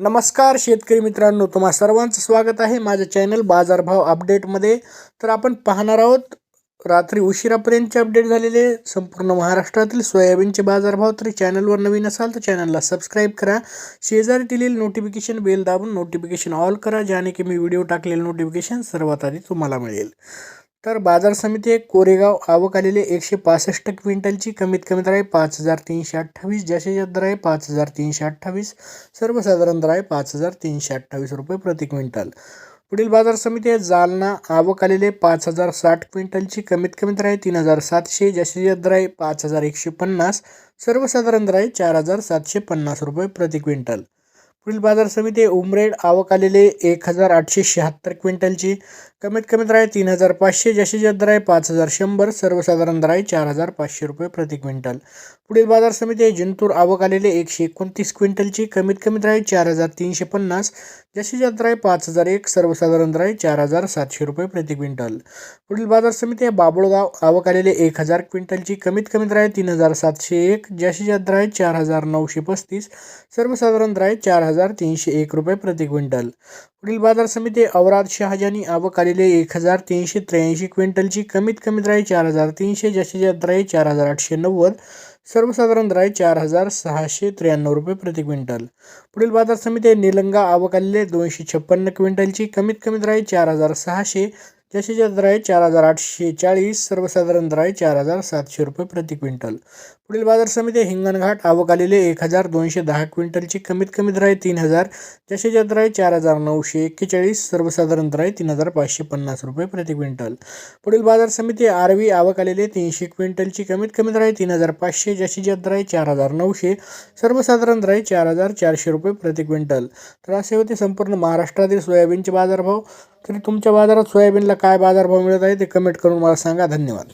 नमस्कार शेतकरी मित्रांनो तुम्हा सर्वांचं स्वागत आहे माझ्या चॅनल बाजारभाव अपडेटमध्ये तर आपण पाहणार आहोत रात्री उशिरापर्यंतचे अपडेट झालेले संपूर्ण महाराष्ट्रातील सोयाबीनचे बाजारभाव तरी चॅनलवर नवीन असाल तर चॅनलला सबस्क्राईब करा. शेजारी दिलेली नोटिफिकेशन बेल दाबून नोटिफिकेशन ऑल करा ज्याने की मी व्हिडिओ टाकलेलं नोटिफिकेशन सर्वात आधी तुम्हाला मिळेल. तर बाजार समिती एक कोरेगाव आवक आलेले एकशे पासष्ट क्विंटलची. कमीत कमी दर आहे पाच हजार तीनशे अठ्ठावीस. जास्तीत दर आहे पाच हजार तीनशे अठ्ठावीस. सर्वसाधारण दर आहे पाच हजार तीनशे अठ्ठावीस रुपये प्रति क्विंटल. पुढील बाजार समिती आहे. जालना आवक आलेले पाच हजार साठ क्विंटलची. कमीत कमी दर आहे तीन हजार सातशे. जास्तीत दर आहे पाच हजार एकशे पन्नास. सर्वसाधारण दर आहे चार हजार सातशे पन्नास रुपये प्रति क्विंटल. पुढील बाजार समिती उमरेड आवक आलेले एक हजार आठशे शहात्तर क्विंटलची. कमीत कमी दर आहे तीन हजार पाचशे जास्तीत दर आहे पाच हजार शंभर सर्वसाधारण दर आहे चार हजार पाचशे रुपये प्रति क्विंटल. पुढील बाजार समिती आहे जिंतूर आवक आलेले एकशे एकोणतीस क्विंटलची. कमीत कमी दर आहे चार हजार तीनशे पन्नास जास्तीत जास्त दर आहे पाच हजार एक सर्वसाधारण दर आहे चार हजार सातशे रुपये प्रति क्विंटल. पुढील बाजार समिती आहे बाबुळगाव आवक आलेले एक हजार क्विंटलची. कमीत कमी दर आहे तीन हजार सातशे एक जास्तीत जास्त दर आहे चार हजार नऊशे पस्तीस सर्वसाधारण दर आहे चार हजार हजार तीनशे एक रुपये प्रति क्विंटल. पुढील बाजार समिती औराद शहाजानी आवक आलेले एक हजार तीनशे त्र्याऐंशी क्विंटलची कमीत कमी द्राय चार हजार तीनशे जास्तीत जास्त द्राय चार हजार आठशे नव्वद सर्वसाधारण द्राय चार हजार सहाशे त्र्याण्णव रुपये प्रति क्विंटल. पुढील बाजार समिती निलंगा आवक आलेले दोनशे छप्पन्न क्विंटलची कमीत कमी द्राय चार हजार सहाशे जास्तीत जास्त दर आहे चार हजार आठशे चाळीस सर्वसाधारण दर आहे चार हजार सातशे रुपये प्रति क्विंटल. पुढील बाजार समिती हिंगणघाट आवक आलेले एक हजार दोनशे दहा क्विंटलची कमीत कमी दर आहे तीन हजार जास्तीत जास्त दर आहे चार हजार नऊशे एक्केचाळीस सर्वसाधारण दर आहे तीन हजार पाचशे पन्नास रुपये प्रति क्विंटल. पुढील बाजार समिती आरवी आवक आलेले तीनशे क्विंटलची कमीत कमी दर आहे तीन हजार पाचशे जास्तीत जास्त दर आहे चार हजार नऊशे सर्वसाधारण दर आहे चार हजार चारशे रुपये प्रति क्विंटल. तर असे होते संपूर्ण महाराष्ट्रातील सोयाबीनचे बाजारभाव. तरी तुमच्या बाजारात सोयाबीनला काय बाजारभाव मिळत आहे ते कमेंट करून मला सांगा. धन्यवाद.